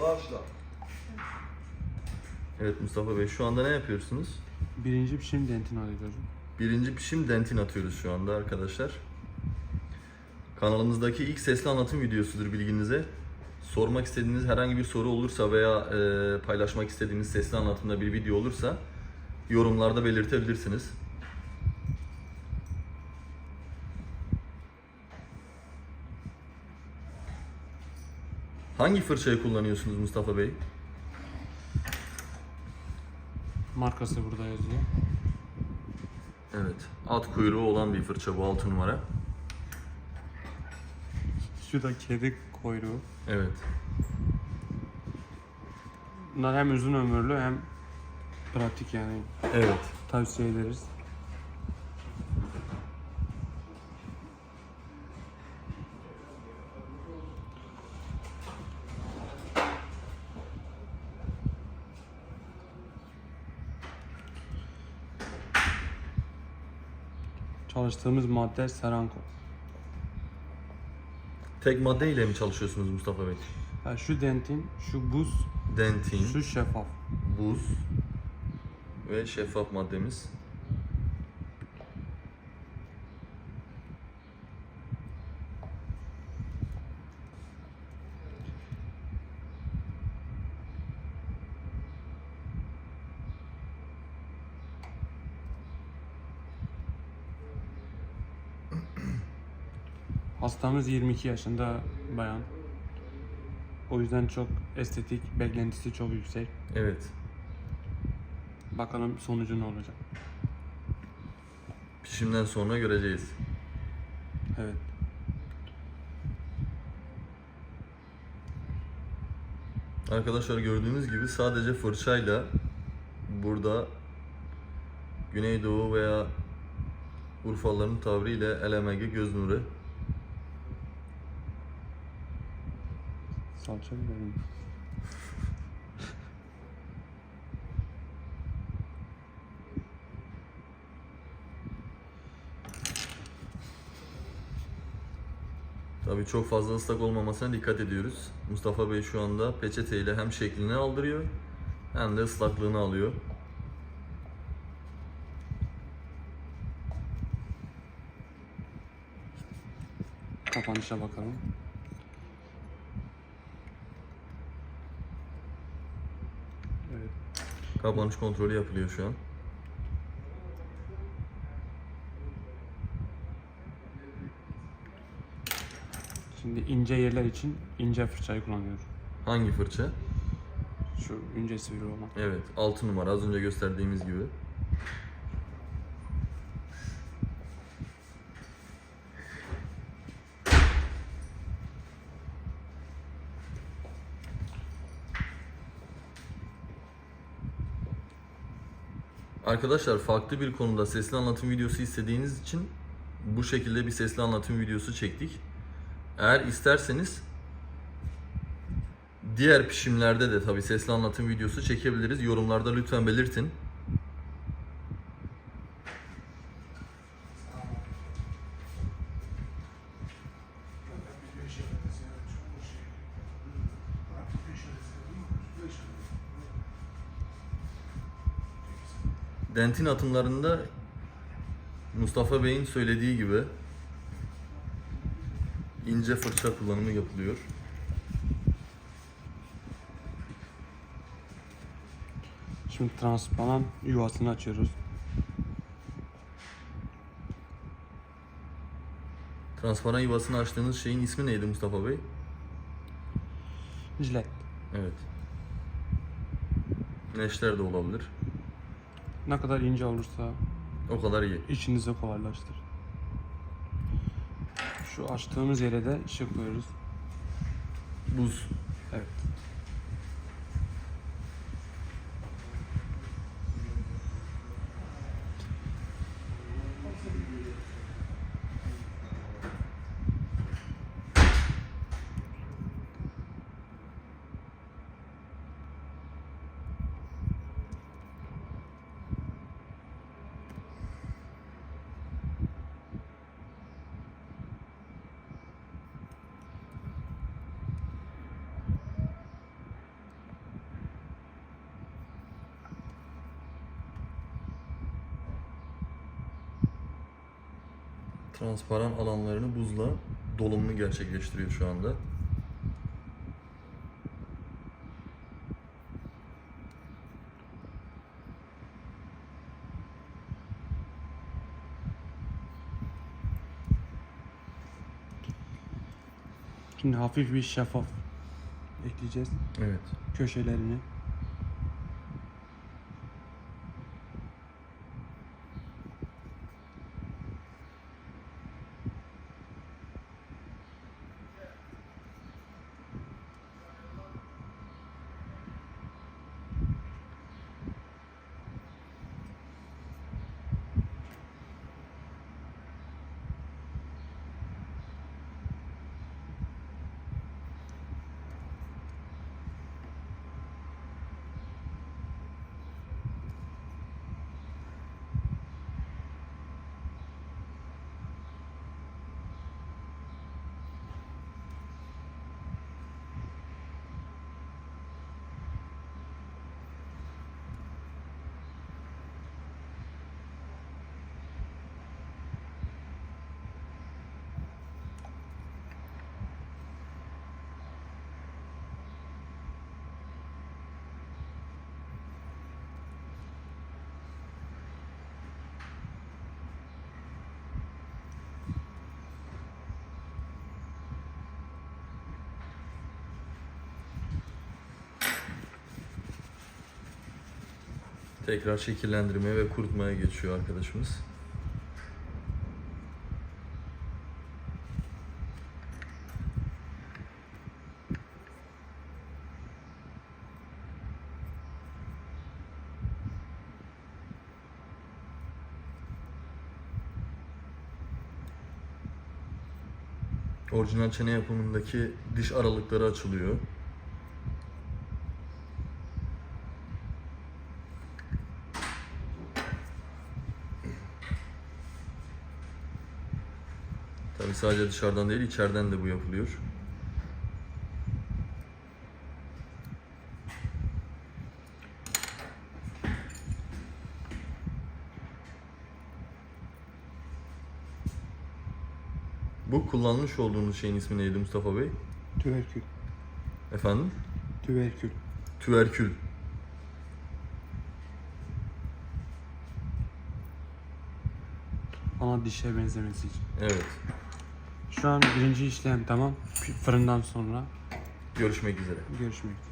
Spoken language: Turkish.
Başla. Evet Mustafa Bey şu anda ne yapıyorsunuz? Birinci pişim dentini alıyoruz. Birinci pişim dentin atıyoruz şu anda arkadaşlar. Kanalımızdaki ilk sesli anlatım videosudur bilginize. Sormak istediğiniz herhangi bir soru olursa veya e, paylaşmak istediğiniz sesli anlatımda bir video olursa yorumlarda belirtebilirsiniz. Hangi fırçayı kullanıyorsunuz Mustafa Bey? Markası burada yazıyor. Evet, at kuyruğu olan bir fırça bu 6 numara. Şu da kedi kuyruğu. Evet. Bunlar hem uzun ömürlü hem pratik yani Evet. tavsiye ederiz. Çalıştığımız madde Seranko. Tek madde ile mi çalışıyorsunuz Mustafa Bey? Ha, şu dentin, şu buz, Dentin, şu şeffaf. buz ve şeffaf maddemiz. Hastamız 22 yaşında bayan. O yüzden çok estetik, beklentisi çok yüksek. Evet. Bakalım sonucu ne olacak. Pişimden sonra göreceğiz. Evet. Arkadaşlar gördüğünüz gibi sadece fırçayla burada Güneydoğu veya Urfalıların tavrıyla LMG göz nuru Salça biberim. Tabii çok fazla ıslak olmamasına dikkat ediyoruz. Mustafa Bey şu anda peçeteyle hem şeklini aldırıyor hem de ıslaklığını alıyor. Kapanışa bakalım. Kapanış kontrolü yapılıyor şu an. Şimdi ince yerler için ince fırçayı kullanıyoruz. Hangi fırça? Şu ince sivri olan. Evet 6 numara az önce gösterdiğimiz gibi. Arkadaşlar farklı bir konuda sesli anlatım videosu istediğiniz için bu şekilde bir sesli anlatım videosu çektik. Eğer isterseniz diğer pişimlerde de tabi sesli anlatım videosu çekebiliriz. Yorumlarda lütfen belirtin. Dentin atımlarında Mustafa Bey'in söylediği gibi ince fırça kullanımı yapılıyor. Şimdi transparan yuvasını açıyoruz. Transparan yuvasını açtığınız şeyin ismi neydi Mustafa Bey? Jilet. Evet. Neşter de olabilir. Ne kadar ince olursa O kadar iyi. işinizi kolaylaştırır. Şu açtığımız yere de ışık koyuyoruz. Buz. Transparan alanlarını buzla dolumunu gerçekleştiriyor şu anda. Şimdi hafif bir şeffaf ekleyeceğiz Evet. köşelerini. Tekrar şekillendirmeye ve kurutmaya geçiyor arkadaşımız. Orijinal çene yapımındaki diş aralıkları açılıyor. Tabii sadece dışarıdan değil, içeriden de bu yapılıyor. Bu kullanmış olduğunuz şeyin ismi neydi Mustafa Bey? Tüverkül. Efendim? Tüverkül. Tüverkül. Ana dişe benzemesi için. Evet. Şu an birinci işlem tamam. Fırından sonra Görüşmek üzere. görüşmek üzere.